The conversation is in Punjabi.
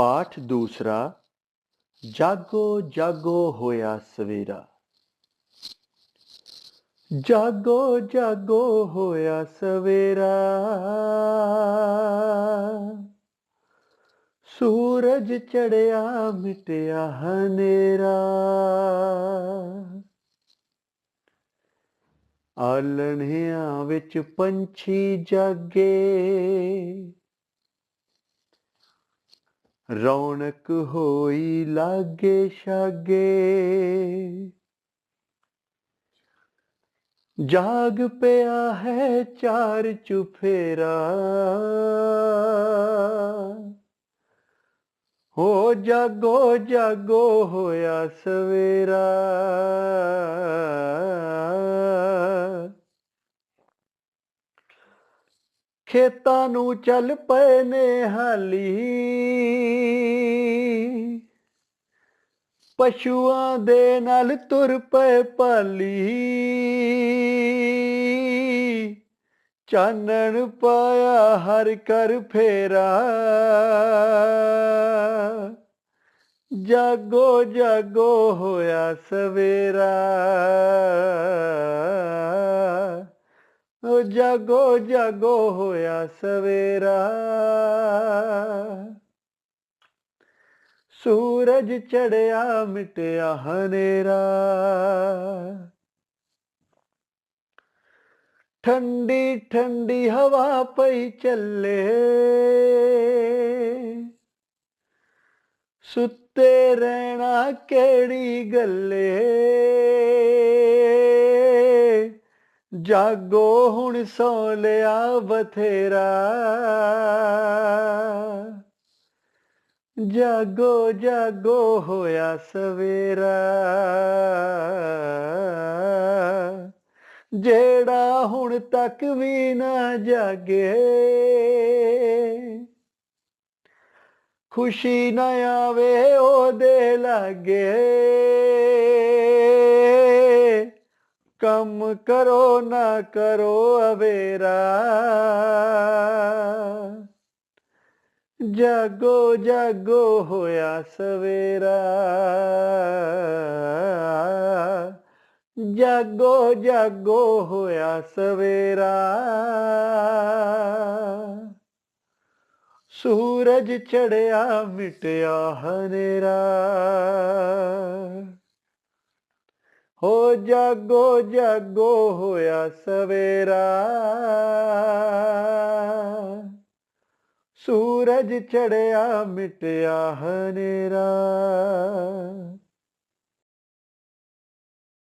ਪਾਠ ਦੂਸਰਾ, ਜਾਗੋ ਜਾਗੋ ਹੋਇਆ ਸਵੇਰਾ। ਜਾਗੋ ਜਾਗੋ ਹੋਇਆ ਸਵੇਰਾ। ਸੂਰਜ ਚੜਿਆ, ਮਿਟਿਆ ਹਨੇਰਾ। ਆਲਣਿਆਂ ਵਿੱਚ ਪੰਛੀ ਜਾਗੇ। ਰੌਣਕ ਹੋਈ ਲਾਗੇ ਛਾਗੇ। ਜਾਗ ਪਿਆ ਹੈ ਚਾਰ ਚੁਫੇਰਾ। ਹੋ ਜਾਗੋ ਜਾਗੋ ਹੋਇਆ ਸਵੇਰਾ। ਖੇਤਾਂ ਨੂੰ ਚੱਲ ਪਏ ਨੇ ਹਾਲੀ। ਪਸ਼ੂਆਂ ਦੇ ਨਾਲ ਤੁਰ ਪਏ ਪਾਲੀ। ਚਾਨਣ ਪਾਇਆ ਹਰ ਕਰ ਫੇਰਾ। ਜਾਗੋ ਜਾਗੋ ਹੋਇਆ ਸਵੇਰਾ। ਜਾਗੋ ਜਾਗੋ ਹੋਇਆ ਸਵੇਰਾ। ਸੂਰਜ ਚੜਿਆ, ਮਿਟਿਆ ਹਨੇਰਾ। ਠੰਡੀ ਠੰਡੀ ਹਵਾ ਪਈ ਚੱਲੇ। ਸੁੱਤੇ ਰਹਿਣਾ ਕਿਹੜੀ ਗੱਲੇ? ਜਾਗੋ ਹੁਣ ਸੌ ਲਿਆ ਬਥੇਰਾ। ਜਾਗੋ ਜਾਗੋ ਹੋਇਆ ਸਵੇਰਾ। ਜਿਹੜਾ ਹੁਣ ਤੱਕ ਵੀ ਨਾ ਜਾਗੇ, ਖੁਸ਼ੀ ਨਾ ਆਵੇ ਉਹਦੇ ਲਾਗੇ। ਕੰਮ ਕਰੋ, ਨਾ ਕਰੋ ਅਵੇਰਾ। ਜਾਗੋ ਜਾਗੋ ਹੋਇਆ ਸਵੇਰਾ। ਜਾਗੋ ਜਾਗੋ ਹੋਇਆ ਸਵੇਰਾ। ਸੂਰਜ ਚੜਿਆ, ਮਿਟਿਆ ਹਨੇਰਾ ਹੋ ਜਾਗੋ ਜਾਗੋ ਹੋਇਆ ਸਵੇਰਾ। ਸੂਰਜ ਚੜਿਆ ਮਿਟਿਆ ਹਨੇਰਾ।